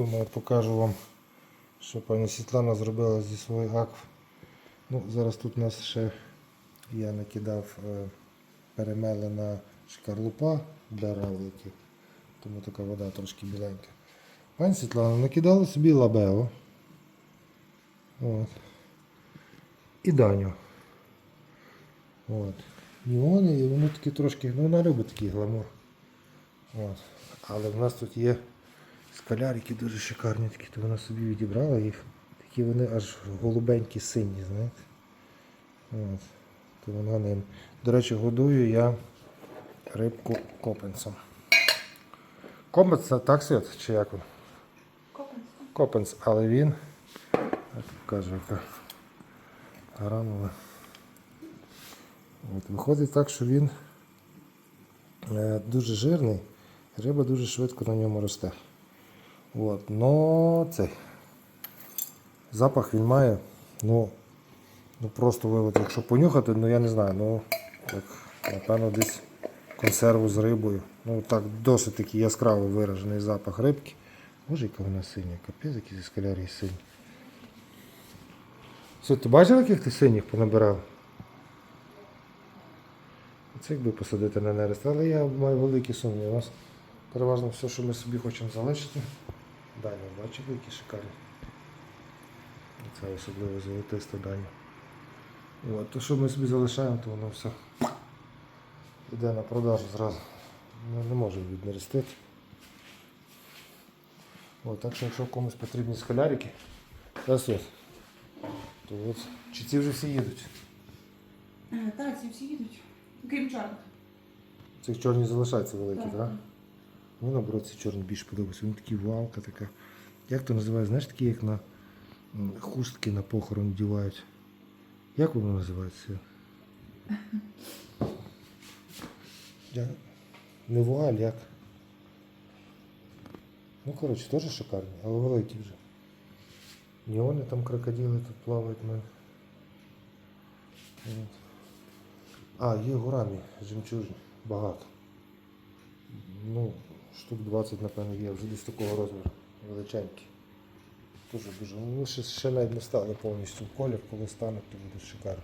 Думаю, покажу вам, що пані Світлана зробила зі своїх акв. Ну, зараз тут у нас ще я накидав е, перемелена шкарлупа для равликів, тому така вода трошки біленька. Пані Світлана накидала собі лабео. От. І даню. От. І вони, і вони такі трошки, ну вона любить такий гламур. От. Але в нас тут є скалярики дуже шикарні, такі, то вона собі відібрала їх. Такі вони аж голубенькі сині, знаєте. От. То вона ним. До речі, годую я рибку копенсом. Копенс так свят, чи як він? Копенс, але він, як покажу, яка гранула. От, виходить так, що він е, дуже жирний, риба дуже швидко на ньому росте. От, но цей запах він має, ну, ну просто вивод, якщо понюхати, ну я не знаю, ну як, напевно десь консерву з рибою. Ну так досить такий яскраво виражений запах рибки. Боже, яка вона синя, капець, які зі скалярії сині. Все, ти бачив, яких ти синіх понабирав? Це якби посадити на нерест, але я маю великі сумніви. У нас переважно все, що ми собі хочемо залишити. Даня, бачив, які шикарні. Це особливо золотиста даня. От, то, що ми собі залишаємо, то воно все йде на продажу зразу. Ми не можемо віднерестити. От, так що якщо комусь потрібні скалярики, зараз от, то от, чи ці вже всі їдуть? Е, Так, ці всі їдуть. Крім чорних. Цих чорні залишаються великі, так? Так. Мені наоборот ці чорні більше подобаються. Вони такі валка така. Як то називають? Знаєш, такі, як на хустки на похорон вдівають. Як воно називається? Не вуаль, як? Ну, коротше, теж шикарні, але великі вже. Неони там крокодили тут плавають мене. А, є гурамі, жемчужні, багато. Ну, штук 20, напевно, є, вже десь такого розміру, величенькі. Дуже дуже. Ну, ще, ще навіть не стали повністю в колір, коли стане, то буде шикарно.